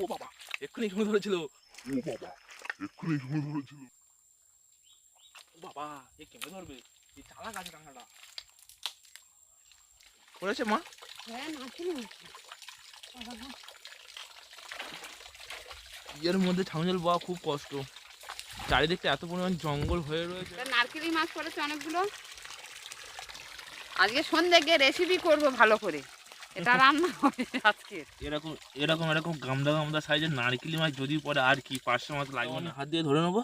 ও বাবা এক্ষুনি সঙ্গে ধরেছিল। ও বাবা এক্ষুনি সময় ধরেছিল। বাবা এ কেমন ধরবে? এই চালা গাছে কাঁকড়াটা করেছে মা? হ্যাঁ এর মধ্যে ছাউজল পাওয়া খুব কষ্ট। চারিদিকটা এত পরিমাণ জঙ্গল হয়ে রয়েছে। নারকেলি মাছ পড়েছে অনেকগুলো। আজকে সন্ধ্যে গিয়ে রেসিপি করব ভালো করে। এটা রান্না হবে আজকে। এরকম এরকম এরকম গামদা গামদা সাইজের নারকেলি মাছ যদি পরে আর কি পাঁচশো মাছ লাগবে না। হাত দিয়ে ধরে নেব।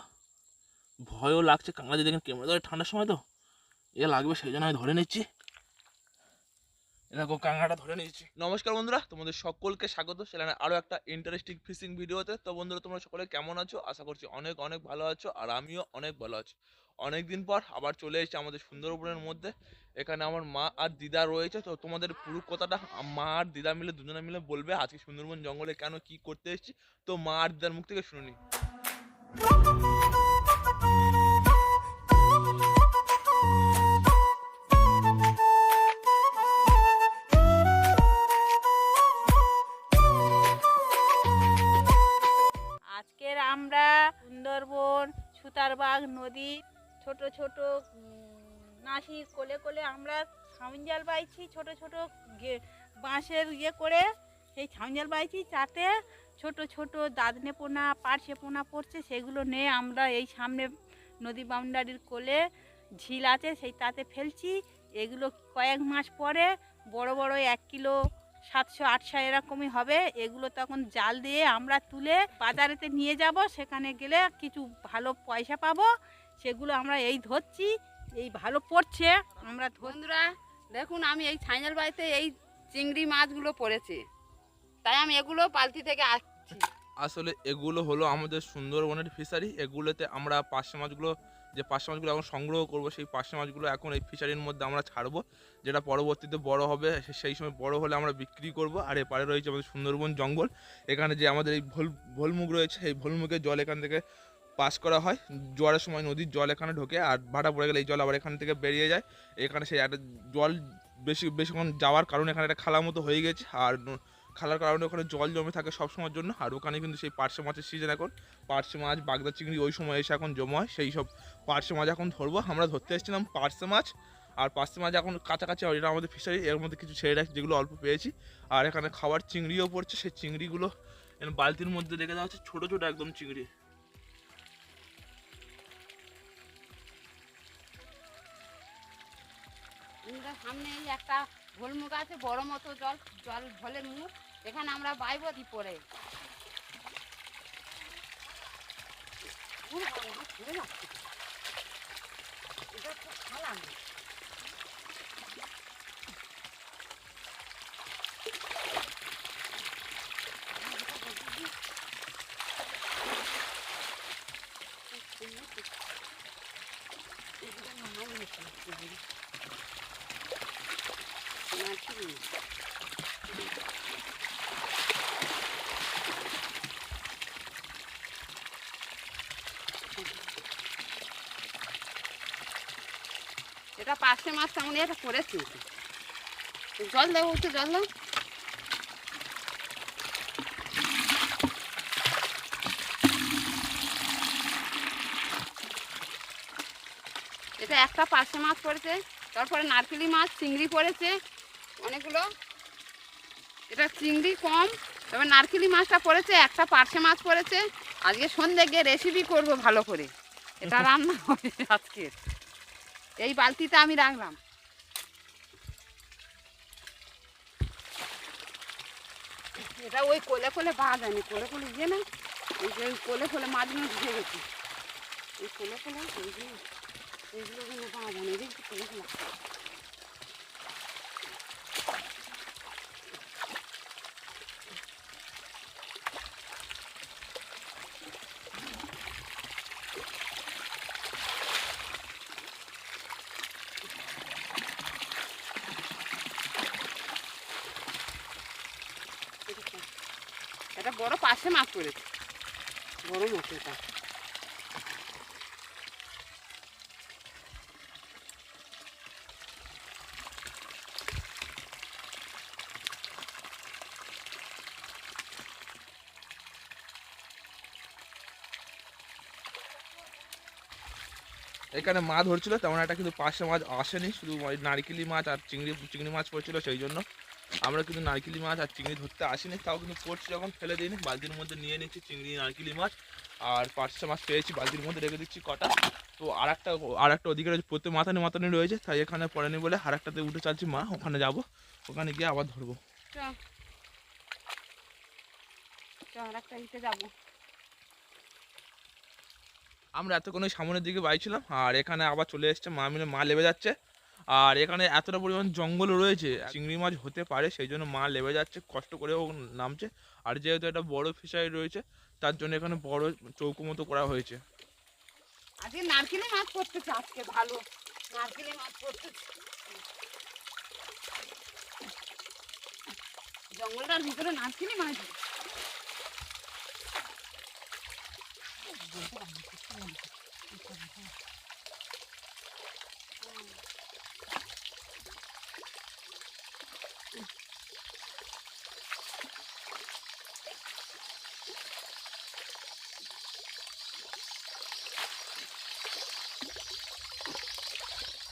ভয়ও লাগছে কাঁকড়া দিয়ে দেখেন কেমন ধরে ঠান্ডার সময় তো। এ লাগবে সেই জন্য আমি ধরে নিচ্ছি। এরকম কাঁকড়াটা ধরে নিচ্ছি। নমস্কার বন্ধুরা তোমাদের সকলকে স্বাগত। সেখানে আরও একটা ইন্টারেস্টিং ফিশিং ভিডিওতে তো বন্ধুরা তোমরা সকলে কেমন আছো? আশা করছি অনেক অনেক ভালো আছো আর আমিও অনেক ভালো আছি। অনেক দিন পর আবার চলে এসেছি আমাদের সুন্দরবনের মধ্যে। এখানে আমার মা আর দিদা রয়েছে। তো তোমাদের পুরো কথাটা মা আর দিদা মিলে, দুজনে মিলে বলবে আজকে সুন্দরবন জঙ্গলে কেন কি করতে এসেছি। তো মা আর দিদার মুখ থেকে শুনুনি আজকের আমরা সুন্দরবন সুতারবাগ নদী ছোট ছোট নাসি কোলে কোলে আমরা ছাউনজাল বাইছি, ছোট ছোট বাঁশের ইয়ে করে সেই ছাউনজাল বাইছি তাতে ছোট ছোট দাদনে পোনা পার্শে পোনা পড়ছে, সেগুলো নিয়ে আমরা এই সামনে নদী বাউন্ডারির কোলে ঝিল আছে, সেই তাতে ফেলছি। এগুলো কয়েক মাস পরে বড় বড় এক কিলো সাতশো আটশো এরকমই হবে। এগুলো তখন জাল দিয়ে আমরা তুলে বাজারেতে নিয়ে যাব, সেখানে গেলে কিছু ভালো পয়সা পাবো। সেগুলো আমরা এই ধরছি এই ভালো পড়ছে আমরা ধর বন্ধুরা দেখুন আমি এই ছাইনাল বাড়িতে এই চিংড়ি মাছগুলো পড়েছে। তাই আমি এগুলো পালতি থেকে আসছি। আসলে এগুলো হলো আমাদের সুন্দরবনের ফিশারি এগুলোতে আমরা পার্শে মাছগুলো যে পার্শে মাছগুলো এখন সংগ্রহ করব সেই পার্শে মাছগুলো এখন এই ফিশারির মধ্যে আমরা ছাড়বো যেটা পরবর্তীতে বড় হবে সেই সময় বড় হলে আমরা বিক্রি করব আর এপারে রয়েছে আমাদের সুন্দরবন জঙ্গল এখানে যে আমাদের এই ভোল ভোলমুখ রয়েছে এই ভোলমুখের জল এখান থেকে পাস করা হয়। জোয়ারের সময় নদীর জল এখানে ঢোকে আর ভাটা পড়ে গেলে এই জল আবার এখান থেকে বেরিয়ে যায়। এখানে সেই একটা জল বেশি বেশিক্ষণ যাওয়ার কারণে এখানে একটা খালা মতো হয়ে গেছে আর খালার কারণে ওখানে জল জমে থাকে সব সময়ের জন্য। আর ওখানে কিন্তু সেই পার্শে মাছের সিজন এখন। পার্শে মাছ বাগদা চিংড়ি ওই সময় এসে এখন জমা হয়। সেই সব পার্শে মাছ এখন ধরবো। আমরা ধরতে এসেছিলাম পার্শে মাছ। আর পার্শে মাছ এখন কাছাকাছি এটা আমাদের ফিশারি এর মধ্যে কিছু ছেড়ে রাখছি যেগুলো অল্প পেয়েছি। আর এখানে খাবার চিংড়িও পড়ছে। সেই চিংড়িগুলো এখানে বালতির মধ্যে রেখে দেওয়া হচ্ছে ছোটো ছোটো একদম চিংড়ি। বন্ধুরা সামনে এই একটা ভোলমুখ আছে, বড় মতো জল জল ভলের মুখ। এখানে আমরা বাইব পরে। না। এগুলো মাছ নিচ্ছে, এগুলো। নারকেল। এটা পাঁচশো মাছ তেমন এটা করেছি। জল দেবো একটু জল দাও। এটা একটা পাঁচশো মাছ পড়েছে, তারপরে নারকেলি মাছ, চিংড়ি পড়েছে, অনেকগুলো। এটা চিংড়ি কম তবে নারকেলি মাছটা পড়েছে, একটা পার্শে মাছ পড়েছে। আজকে সন্ধ্যে গিয়ে রেসিপি করব ভালো করে। এটা রান্না হবে আজকে। এই বালতিতে আমি রাখলাম। এটা ওই কোলে কোলে বাঁধ যায়নি কোলে কোলে গিয়ে না, এই যে ওই কোলে কোলে মাছগুলো ঢুকে গেছে। এই কোলে কোলে এইগুলো এইগুলো বাঁধ এদিকে কোলে কোলে। বড় পাশে মাছ করেছে বড় মাছ এখানে মাছ ধরছিল, তেমন একটা কিন্তু পাশে মাছ আসেনি, শুধু নারকেলি মাছ আর চিংড়ি চিংড়ি মাছ পড়ছিল সেই জন্য। আমরা কিন্তু নারকেলি মাছ আর চিংড়ি ধরতে আসিনি তাও কিন্তু পড়ছি যখন ফেলে দিইনি। বালতির মধ্যে নিয়ে নিচ্ছি চিংড়ি নারকেলি মাছ আর পাঁচটা মাছ পেয়েছি বালতির মধ্যে রেখে দিচ্ছি কটা। তো আর একটা আর একটা ওদিকে রয়েছে প্রত্যেক মাথানি মাথানি রয়েছে তাই এখানে পড়েনি বলে আর একটাতে উঠে চাচ্ছি মা ওখানে যাব ওখানে গিয়ে আবার ধরবো। আমরা এতক্ষণ সামনের দিকে বাইছিলাম আর এখানে আবার চলে এসছে মা মিলে মা লেবে যাচ্ছে। আর এখানে এতটা পরিমাণ জঙ্গল রয়েছে, চিংড়ি মাছ হতে পারে, সেই জন্য মা লেবে যাচ্ছে, কষ্ট করে ও নামছে। আর যেহেতু একটা বড় ফিশারি রয়েছে, তার জন্য এখানে বড় চৌকো মতো করা হয়েছে। জঙ্গলটার ভিতরে মাছ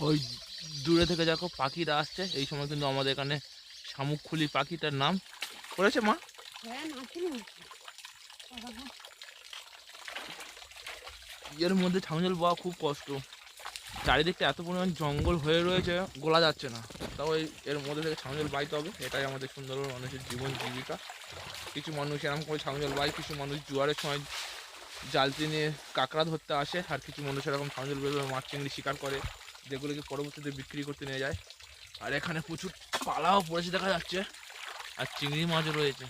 ওই দূরে থেকে দেখো পাখিরা আসছে। এই সময় কিন্তু আমাদের এখানে শামুকখুলি পাখিটার নাম করেছে মা। হ্যাঁ এর মধ্যে ছাউজল পাওয়া খুব কষ্ট। চারিদিকটা এত পরিমাণ জঙ্গল হয়ে রয়েছে গোলা যাচ্ছে না। তাও এর মধ্যে থেকে ছাউজল বাইতে হবে। এটাই আমাদের সুন্দরবন মানুষের জীবন জীবিকা। কিছু মানুষ এরকম করে ছাউজল বাই কিছু মানুষ জোয়ারের সময় জালতি নিয়ে কাঁকড়া ধরতে আসে আর কিছু মানুষ এরকম ছাউজল বেরোবে মাছ চিংড়ি শিকার করে। যেগুলোকে পরবর্তীতে বিক্রি করতে নিয়ে যায়। আর এখানে প্রচুর পালাও পড়েছে দেখা যাচ্ছে। আর চিংড়ি মাছও রয়েছে।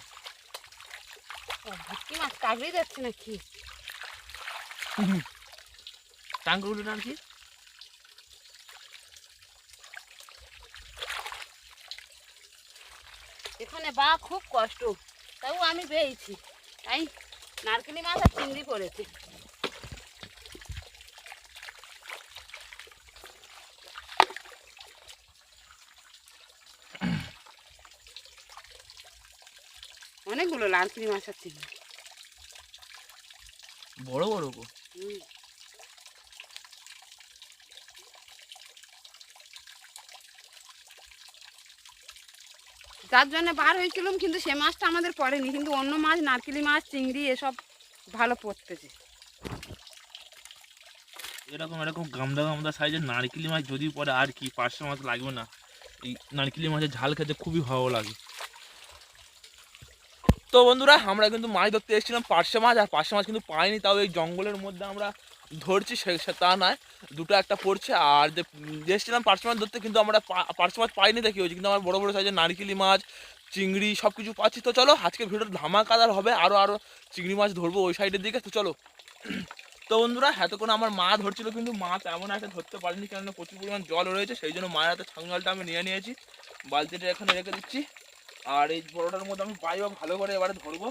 ভর্তি মাছ কাগড়ে যাচ্ছে নাকি? টাঙ্গুলো আর কি? এখানে বা খুব কষ্ট। তাও আমি পেয়েছি। তাই নারকেলি মাছ আর চিংড়ি পড়েছে। অনেকগুলো নারকেলি মাছ আর চিংড়ি বড় বড় গো। যার জন্য বার হয়েছিলাম কিন্তু সে মাছটা আমাদের পড়েনি কিন্তু অন্য মাছ নারকেলি মাছ চিংড়ি এসব ভালো পড়তেছে। এরকম এরকম গামদা গামদা সাইজের নারকেলি মাছ যদি পরে আর কি পাঁচশো মাছ লাগবে না। এই নারকেলি মাছের ঝাল খেতে খুবই ভালো লাগে। তো বন্ধুরা, আমরা কিন্তু মাছ ধরতে এসেছিলাম পার্শে মাছ, আর পার্শে মাছ কিন্তু পাইনি, তাও এই জঙ্গলের মধ্যে আমরা ধরছি, সে তা নয়, দুটো একটা পড়ছে, আর যে এসেছিলাম পার্শে মাছ ধরতে কিন্তু আমরা পার্শে মাছ পাইনি দেখি হয়েছে, কিন্তু আমার বড় বড় সাইজের নারকেলি মাছ, চিংড়ি সব কিছু পাচ্ছি, তো চলো আজকে ভিডিওটা ধামাকাদার হবে আরও আরও চিংড়ি মাছ ধরবো ওই সাইডের দিকে, তো চলো। তো বন্ধুরা, এতক্ষণ আমার মা ধরছিল, কিন্তু মা তেমন একটা ধরতে পারেনি, কেননা প্রচুর পরিমাণ জল রয়েছে, সেই জন্য মায়ের হাতে ছাং জলটা আমি নিয়ে নিয়েছি, বালতিটা এখানে রেখে দিচ্ছি। আর এই বড়টার মধ্যে আমি পাইবা ভালো করে এবারে ধরবো।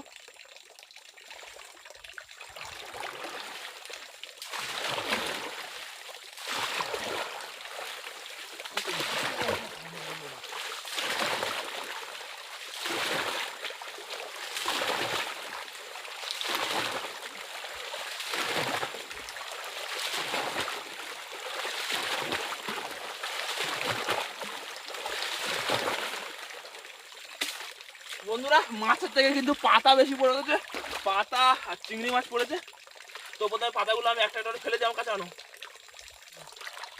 বন্ধুরা, মাছের থেকে কিন্তু পাতা বেশি পড়ে গেছে। পাতা আর চিংড়ি মাছ পড়েছে। তো প্রথমে পাতাগুলো আমি একটা একটা ফেলে দিই কাছে, আনো।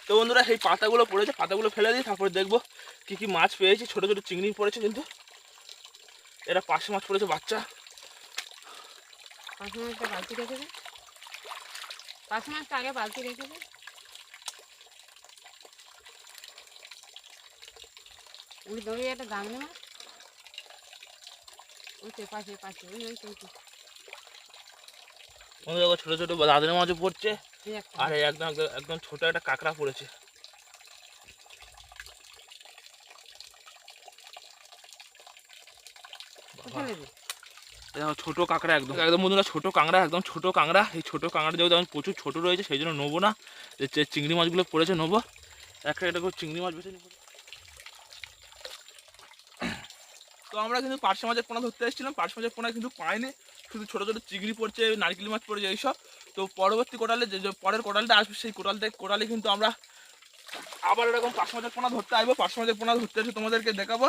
তো বন্ধুরা, সেই পাতাগুলো পড়েছে, পাতাগুলো ফেলে দিই, তারপরে দেখব কি কি মাছ পেয়েছি। ছোট ছোট চিংড়ি পড়েছে কিন্তু। এরা পাশে মাছ পড়েছে, বাচ্চা। পাঁচ মাছটা বালতি পাঁচ মাছটা আগে বালতি রেখে দে। ওই দড়ি একটা গামলি মাছ। ওই পাশে পাশে ওই ওই ওই তো। দেখো ছোট ছোট দাদের মাছও পড়ছে আর একদম একদম- একদম ছোট একটা কাঁকড়া পড়েছে। ছোট কাঁকড়া একদম। একদম বন্ধুরা ছোট কাঁকড়া একদম ছোট কাঁকড়া। এই ছোট কাঁকড়া যেহেতু এখন প্রচুর ছোট রয়েছে সেই জন্য নেব না। যে চিংড়ি মাছগুলো পড়েছে নেব। একটা একটা করে চিংড়ি মাছ বেছে নেব তো আমরা কিন্তু পার্শে মাছের পোনা ধরতে এসেছিলাম পার্শে মাছের পোনা কিন্তু পাইনি শুধু ছোটো ছোটো চিংড়ি পড়ছে, নারকেল মাছ পড়ছে, এইসব। তো পরবর্তী কোটালে যে পরের কোটালটা আসবে, সেই কোটাল থেকে কোটালে কিন্তু আমরা আবার এরকম পার্শে মাছের পোনা ধরতে আসব। পার্শে মাছের পোনা ধরতে এসে তোমাদেরকে দেখাবো।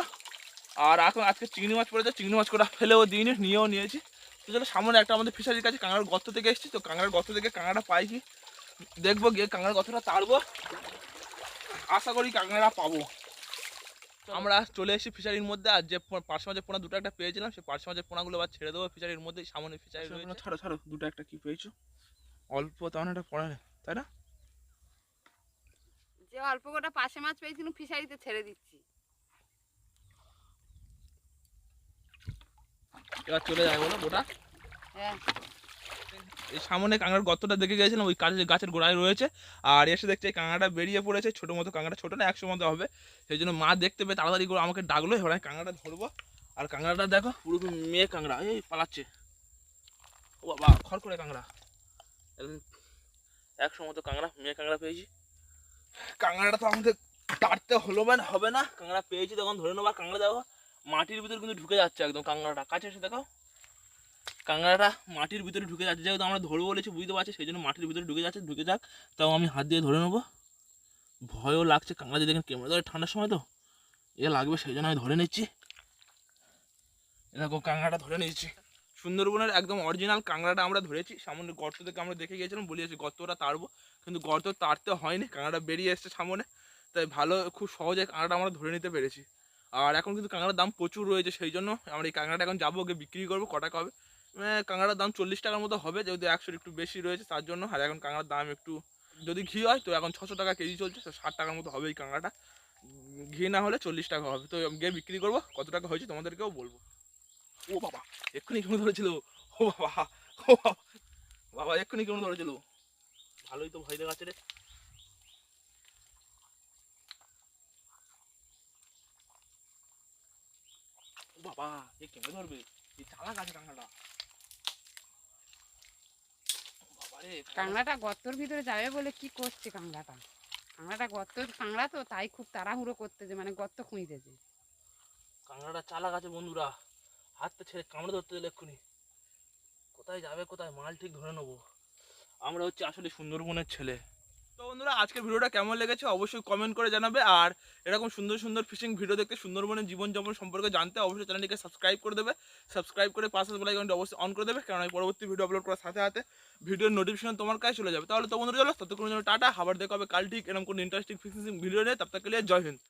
আর এখন আজকে চিংড়ি মাছ পড়েছে, চিংড়ি মাছ কটা ফেলেও দিইনি, নিয়েও নিয়েছি। তো চলো, সামনে একটা আমাদের ফিশারির কাছে কাঁকড়ার গর্ত থেকে এসেছি। তো কাঁকড়ার গর্ত থেকে কাঁকড়াটা পাই কি? দেখব গিয়ে কাঁকড়ার গর্তটা তাড়বো। আশা করি কাঁকড়া পাবো। আমরা চলে এসেছি ফিশারির মধ্যে আর যে পো- পার্শে মাছের পোনা দুটো একটা পেয়েছিলাম সেই পার্শে মাছের পোনাগুলো আবার ছেড়ে দেবো ফিশারির মধ্যে সামনে ফিশারি রয়েছে। ছাড়ো ছাড়ো দুটো একটা কি পেয়েছ? অল্প তেমন একটা পড়া নেই, তাই না? যে অল্প কটা পাশে মাছ পেয়েছিলাম ফিশারিতে ছেড়ে দিচ্ছি। এবার চলে যায় বলো ওটা হ্যাঁ। সামনে কাঁকড়ার গর্তটা দেখে গেছিলাম ওই কাছে গাছের গোড়ায় রয়েছে। আর এসে এই কাঁকড়াটা বেরিয়ে পড়েছে, ছোটো মতো কাঁকড়া ছোটো না, একশো মতো হবে। সেই জন্য মা দেখতে পেয়ে তাড়াতাড়ি করে আমাকে ডাকলো, এবার আমি কাঁকড়াটা ধরবো। আর কাঁকড়াটা দেখো, পুরো মেয়ে কাঁকড়া, এই পালাচ্ছে। ও বাবা, খড় করে কাঁকড়া। একশো মতো কাঁকড়া, মেয়ে কাঁকড়া পেয়েছি। কাঁকড়াটা তো আমাদের তাড়তে হলো মানে হবে না। কাঁকড়া পেয়েছি তখন, ধরে নেব আর কাঁকড়া দেখো, মাটির ভিতর কিন্তু ঢুকে যাচ্ছে একদম কাঁকড়াটা। কাছে এসে দেখো। কাঁকড়াটা মাটির ভিতরে ঢুকে যাচ্ছে। যেহেতু আমরা ধরবো বলেছি, বুঝতে পারছি, সেই জন্য মাটির ভিতরে ঢুকে যাচ্ছে, ঢুকে যাক। তাও আমি হাত দিয়ে ধরে নেব। ভয়ও লাগছে কাঁকড়া যদি দেখেন কেমন ধরে ঠান্ডার সময় তো। এ লাগবে, সেই জন্য আমি ধরে নিচ্ছি। এরকম কাঁকড়াটা ধরে নিচ্ছি সুন্দরবনের একদম অরিজিনাল কাঁকড়াটা আমরা ধরেছি। সামনে গর্ত থেকে আমরা দেখে গিয়েছিলাম বলিয়েছি গর্তটা তাড়বো। কিন্তু গর্ত তাড়তে হয়নি, কাঁকড়াটা বেরিয়ে এসছে সামনে। তাই ভালো, খুব সহজে কাঁকড়াটা আমরা ধরে নিতে পেরেছি। আর এখন কিন্তু কাঁকড়ার দাম প্রচুর রয়েছে, সেই জন্য আমরা এই কাঁকড়াটা এখন যাব ওকে বিক্রি করব কটা হবে। কাঁকড়ার দাম চল্লিশ টাকার মতো হবে, যেহেতু একশোর একটু বেশি রয়েছে, তার জন্য। আর এখন কাঁকড়ার দাম একটু, যদি ঘি হয়, তো এখন ছশো টাকা কেজি চলছে, তো ষাট টাকার মতো হবে এই কাঁকড়াটা। ঘি না হলে চল্লিশ টাকা হবে। তো গিয়ে বিক্রি করব, কত টাকা হয়েছে তোমাদেরকেও বলব। ও বাবা, এক্ষুনি কেমন ধরেছিল? ও বাবা ও বাবা এক্ষুনি কেমন ধরেছিল? ভালোই তো ভয় দেখাচ্ছে রে। বাবা, এ কেমন ধরবে? এই চালাক আছে কাঁকড়াটা। কাঁকড়াটা গর্তর ভিতরে যাবে বলে কি করছে কাংলাটা কাংলাটা গর্ত কাংলা তো তাই খুব তাড়াহুড়ো করতেছে মানে গর্ত খুঁজতেছে কাংলাটা চালাক আছে বন্ধুরা হাতটা ছেড়ে কামড়ে ধরতে দিলে এক্ষুনি। কোথায় যাবে, কোথায় মাল ঠিক ধরে নেব? আমরা হচ্ছে আসলে সুন্দরবনের ছেলে। বন্ধুরা, আজকের ভিডিওটা কেমন লেগেছে অবশ্যই কমেন্ট করে জানাবে। আর এরকম সুন্দর সুন্দর ফিশিং ভিডিও দেখতে, সুন্দরবনের জীবনযাপন সম্পর্কে জানতে অবশ্যই চ্যানেলটিকে সাবস্ক্রাইব করে দেবে। সাবস্ক্রাইব করে পাশে বলে অবশ্যই অন করে দেবে কারণ আমি পরবর্তী ভিডিও আপলোড করার সাথে সাথে ভিডিওর নোটিফিকেশন তোমার কাছে চলে যাবে। তাহলে তো বন্ধুরা চলো ততক্ষণ জন্য টাটা হাবার দেখাবে কাল ঠিক এরকম কোনো ইন্টারেস্টিং ফিশিং ভিডিও নেই তার জয় হিন্দ।